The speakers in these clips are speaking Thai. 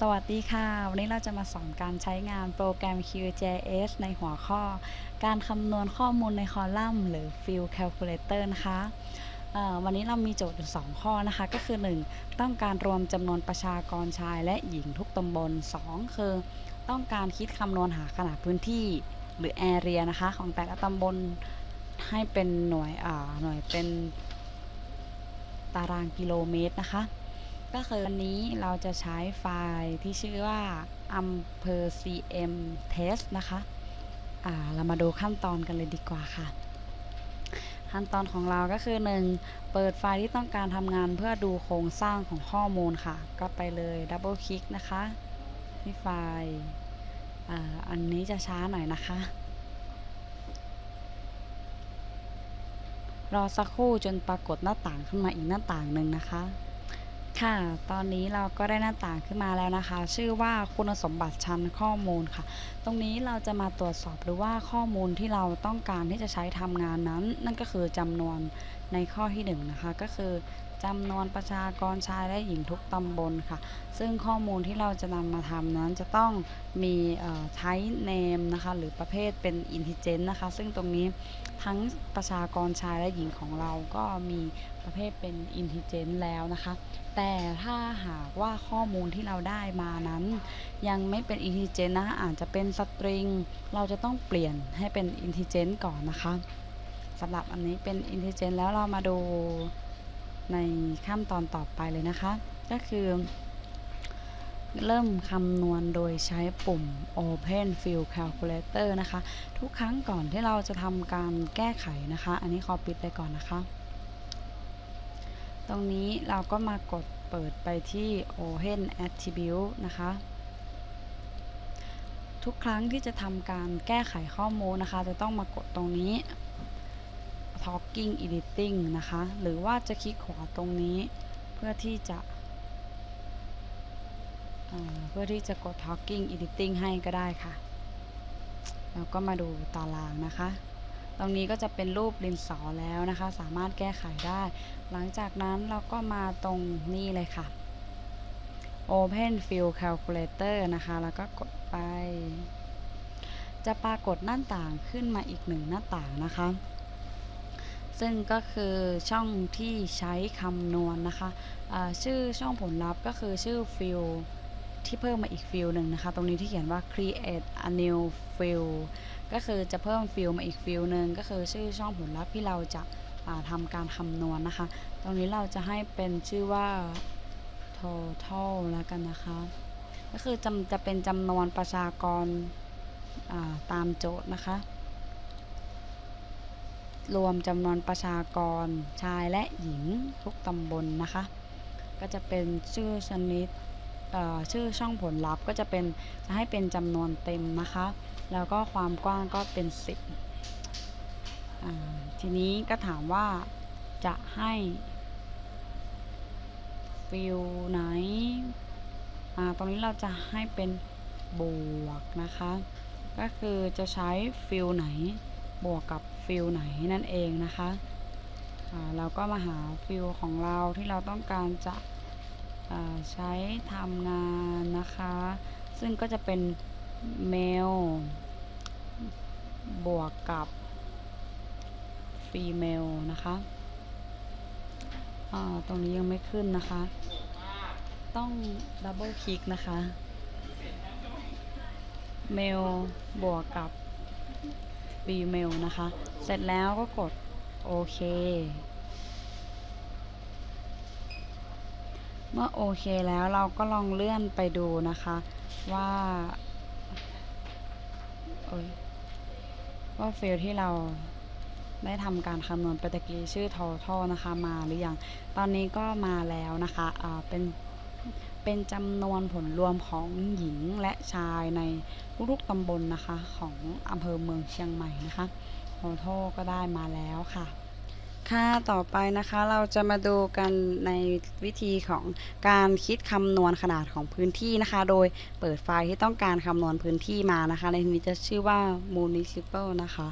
สวัสดีค่ะ วันนี้เราจะมาสอนการใช้งานโปรแกรม QGIS ในหัวข้อ การคำนวณข้อมูลในคอลัมน์ หรือ Field Calculator นะคะวันนี้เรามีโจทย์อยู่ 2 ข้อนะคะ ก็คือ 1 ต้องการรวมจำนวนประชากรชายและหญิงทุกตำบล 2 คือ ต้องการคิดคำนวณหาขนาดพื้นที่หรือ area นะคะ ของแต่ละตำบลให้เป็นหน่วยหน่วยเป็นตารางกิโลเมตรนะคะ ก็คือวันนี้เราจะใช้ไฟล์ที่ชื่อว่าอำเภอ cm test นะคะอ่าเรามาดูขั้นตอนกันเลยดีกว่าค่ะ ขั้นตอนของเราก็คือ 1. เปิดไฟล์ที่ต้องการทำงานเพื่อดูโครงสร้างของข้อมูลค่ะ ก็ไปเลยดับเบิลคลิกนะคะที่ไฟล์อ่าอันนี้จะช้าหน่อยนะคะ รอสักครู่จนปรากฏหน้าต่างขึ้นมาอีกหน้าต่างหนึ่งนะคะ ค่ะ ตอนนี้เราก็ได้หน้าต่างขึ้นมาแล้วนะคะ ชื่อว่าคุณสมบัติชั้นข้อมูลค่ะ ตรงนี้เราจะมาตรวจสอบหรือว่าข้อมูลที่เราต้องการที่จะใช้ทำงานนั้น นั่นก็คือจำนวนในข้อที่1นงนะคะ ก็คือ จำนวนประชากรชายและหญิงทุกตำบลค่ะ ซึ่งข้อมูลที่เราจะนำมาทำนั้นจะต้องมีใช้เนมนะคะ หรือประเภทเป็นอินทิเจนนะคะ ซึ่งตรงนี้ทั้งประชากรชายและหญิงของเราก็มีประเภทเป็นอินทิเจนแล้วนะคะ แต่ถ้าหากว่าข้อมูลที่เราได้มานั้น ยังไม่เป็นอินทิเจนนะคะอาจจะเป็นสตริง เราจะต้องเปลี่ยนให้เป็นอินทิเจนก่อนนะคะสำหรับอันนี้เป็นอินทิเจนแล้วเรามาดู ในขั้นตอนต่อไปเลยนะคะ ก็คือ เริ่มคำนวณโดยใช้ปุ่ม Open Field Calculator นะคะ ทุกครั้งก่อนที่เราจะทำการแก้ไขนะคะ อันนี้ขอปิดไปก่อนนะคะ ตรงนี้เราก็มากดเปิดไปที่ Open Attribute นะคะทุกครั้งที่จะทำการแก้ไขข้อมูลนะคะ จะต้องมากดตรงนี้ Talking Editing นะคะ หรือว่าจะคลิกขวาตรงนี้ เพื่อที่จะเพื่อที่จะกด Talking Editing ให้ก็ได้ค่ะ แล้วก็มาดูตารางนะคะ ตรงนี้ก็จะเป็นรูปดินสอแล้วนะคะ สามารถแก้ไขได้ หลังจากนั้นเราก็มาตรงนี้เลยค่ะ Open Field Calculator นะคะ แล้วก็กดไป จะปรากฏหน้าต่างขึ้นมาอีกหนึ่งหน้าต่างนะคะ ซึ่งก็คือช่องที่ใช้คำนวณนนะคะะชื่อช่องผลลัพธ์ก็คือชื่อ Field ที่เพิ่มมาอีกฟิลหนึ่งนะคะ ตรงนี้ที่เขียนว่า create a new field ก็คือจะเพิ่มฟิลมาอีกฟิลหนึ่งก็คือชื่อช่องผลลัพธ์ที่เราจะทำการคำนวณนนะคะ ตรงนี้เราจะให้เป็นชื่อว่า total แล้วกันนะคะ ก็คือจำจะเป็นจำนวนประชากรตามโจทย์นะคะ รวมจำนวนประชากรชายและหญิงทุกตำบลนนะคะ ก็จะเป็นชื่อชนิดชื่อช่องผลลัพธ์ก็จะเป็นจะให้เป็นจำนวนเต็มนะคะ แล้วก็ความกว้างก็เป็น 10 ทีนี้ก็ถามว่าจะให้ฟิลไหนตรงนี้เราจะให้เป็นบวกนะคะ ก็คือจะใช้ฟิลไหนบวกกับ ฟิลไหนนั่นเองนะคะเราก็มาหาฟิลของเราที่เราต้องการจะใช้ทำงานนะคะ ซึ่งก็จะเป็นเมลบวกกับฟีเมลนะคะตรงนี้ยังไม่ขึ้นนะคะ ต้องดับเบิลคลิกนะคะ เมลบวกกับ ฟีเมลนะคะ เสร็จแล้วก็กดโอเค เมื่อโอเคแล้วเราก็ลองเลื่อนไปดูนะคะว่าว่าเฟลที่เราได้ทำการคำนวณไปตะกี้ชื่อ total นะคะมาหรือยัง ตอนนี้ก็มาแล้วนะคะเป็น เป็นจำนวนผลรวมของหญิงและชายในทุกๆตำบลนะคะ ของอำเภอเมืองเชียงใหม่นะคะ total ก็ได้มาแล้วค่ะ ค่ะต่อไปนะคะเราจะมาดูกันในวิธีของการคิดคำนวณขนาดของพื้นที่นะคะ โดยเปิดไฟล์ที่ต้องการคำนวณพื้นที่มานะคะ ในนี้จะชื่อว่า municipal นะคะ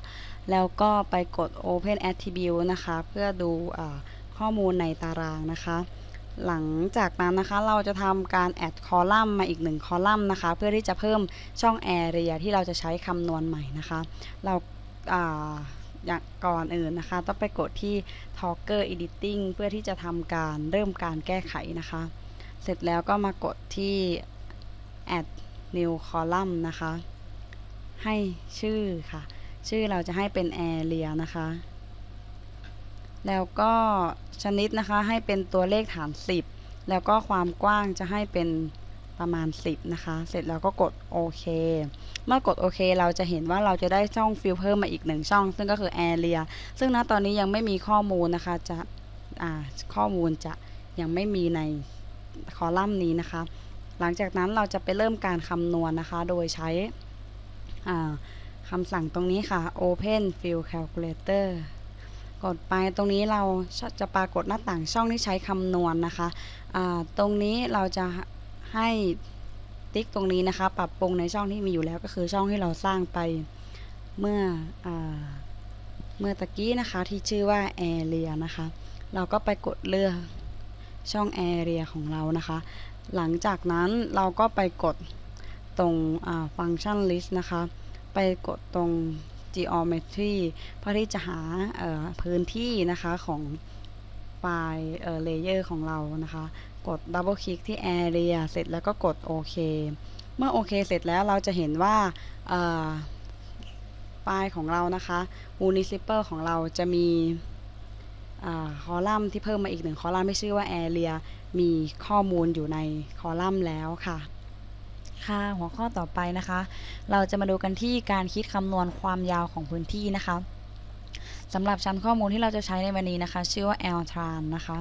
แล้วก็ไปกด open attribute นะคะ เพื่อดูข้อมูลในตารางนะคะ หลังจากนั้นนะคะเราจะทำการแอดคอลัมน์มาอีกหนึ่งคอลัมน์นะคะ เพื่อที่จะเพิ่มช่อง Area ที่เราจะใช้คำนวณใหม่นะคะ เราอ่าอย่างก่อนอื่นนะคะ ต้องไปกดที่ Talker Editing เพื่อที่จะทำการเริ่มการแก้ไขนะคะ เสร็จแล้วก็มากดที่ add new column นะคะ ให้ชื่อค่ะ ชื่อเราจะให้เป็น area นะคะ แล้วก็ชนิดนะคะให้เป็นตัวเลขฐาน 10 แล้วก็ความกว้างจะให้เป็นประมาณ 10 นะคะ เสร็จแล้วก็กดโอเค เมื่อกดโอเค เราจะเห็นว่าเราจะได้ช่องฟิลเพิ่มมาอีกหนึ่งช่อง ซึ่งก็คือ area ซึ่งณตอนนี้ยังไม่มีข้อมูลนะคะจะข้อมูลจะยังไม่มีในคอลัมน์นี้นะคะ หลังจากนั้นเราจะไปเริ่มการคำนวณนนะคะ โดยใช้คำสั่งตรงนี้ค่ะ open field calculator กดไปตรงนี้เราจะปรากฏหน้าต่างช่องที่ใช้คำนวณนนะคะตรงนี้เราจะให้ติ๊กตรงนี้นะคะ ปรับปรุงในช่องที่มีอยู่แล้วก็คือช่องที่เราสร้างไปเมื่ออเมื่อตะกี้นะคะที่ชื่อว่า area นะคะ เราก็ไปกดเลือกช่อง area ของเรานะคะ หลังจากนั้นเราก็ไปกดตรงฟังก์ชัน list นะคะ ไปกดตรง geometry เพื่อที่จะหาพื้นที่นะคะของไฟล์เลเยอร์ของเรานะคะ กด double click ที่ area เสร็จแล้วก็กดโอเคเมื่อโอเคเสร็จแล้วเราจะเห็นว่าไฟล์ของเรานะคะ municipal ของเราจะมีคอลัมน์ที่เพิ่มมาอีกหนึ่งคอลัมน์ที่ชื่อว่า area มีข้อมูลอยู่ในคอลัมน์แล้วค่ะ ค่ะหัวข้อต่อไปนะคะ เราจะมาดูกันที่การคิดคำนวณความยาวของพื้นที่นะคะสำหรับชั้นข้อมูลที่เราจะใช้ในวันนี้นะคะ ชื่อว่า LTran นะคะ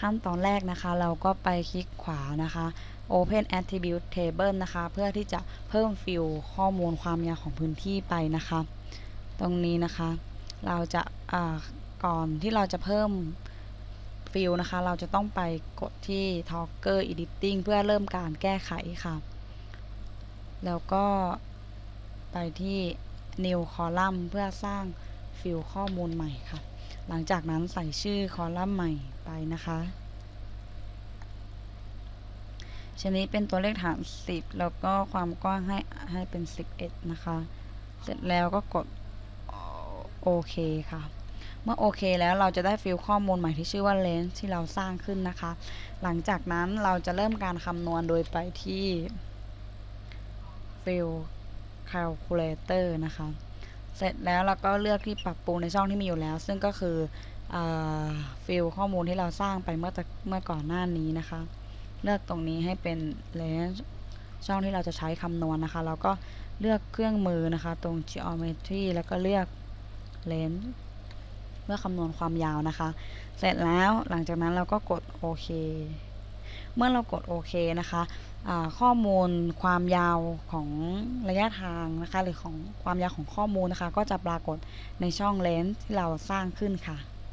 ขั้นตอนแรกนะคะ เราก็ไปคลิกขวานะคะ Open Attribute Table นะคะ เพื่อที่จะเพิ่มฟิลข้อมูลความยาวของพื้นที่ไปนะคะ ตรงนี้นะคะ เราจะก่อนที่เราจะเพิ่มฟิลนะคะ เราจะต้องไปกดที่ Talker Editing เพื่อเริ่มการแก้ไขค่ะ แล้วก็ไปที่ New Column เพื่อสร้างฟิลข้อมูลใหม่ค่ะ หลังจากนั้นใส่ชื่อคอลัมน์ใหม่ไปนะคะชนิดเป็นตัวเลขฐาน 10 แล้วก็ความกว้างให้ให้เป็น 11 นะคะ เสร็จแล้วก็กดโอเคค่ะ เมื่อโอเคแล้วเราจะได้ฟิลข้อมูลใหม่ที่ชื่อว่า range ที่เราสร้างขึ้นนะคะ หลังจากนั้นเราจะเริ่มการคำนวณโดยไปที่ ฟิล calculator นะคะ เสร็จแล้วเราก็เลือกที่ปรับปรุงในช่องที่มีอยู่แล้ว ซึ่งก็คือฟิลข้อมูลที่เราสร้างไปเมื่อเมื่อก่อนหน้านี้นะคะ เลือกตรงนี้ให้เป็นเลนช่องที่เราจะใช้คำนวณนนะคะ แล้วก็เลือกเครื่องมือนะคะ ตรง geometry แล้วก็เลือกเลนเพื่อคำนวณความยาวนะคะ เสร็จแล้วหลังจากนั้นเราก็กดโอเค เมื่อเรากดโอเคนะคะ ข้อมูลความยาวของระยะทางนะคะหรือของความยาวของข้อมูลนะคะ ก็จะปรากฏในช่องเลนส์ที่เราสร้างขึ้นค่ะ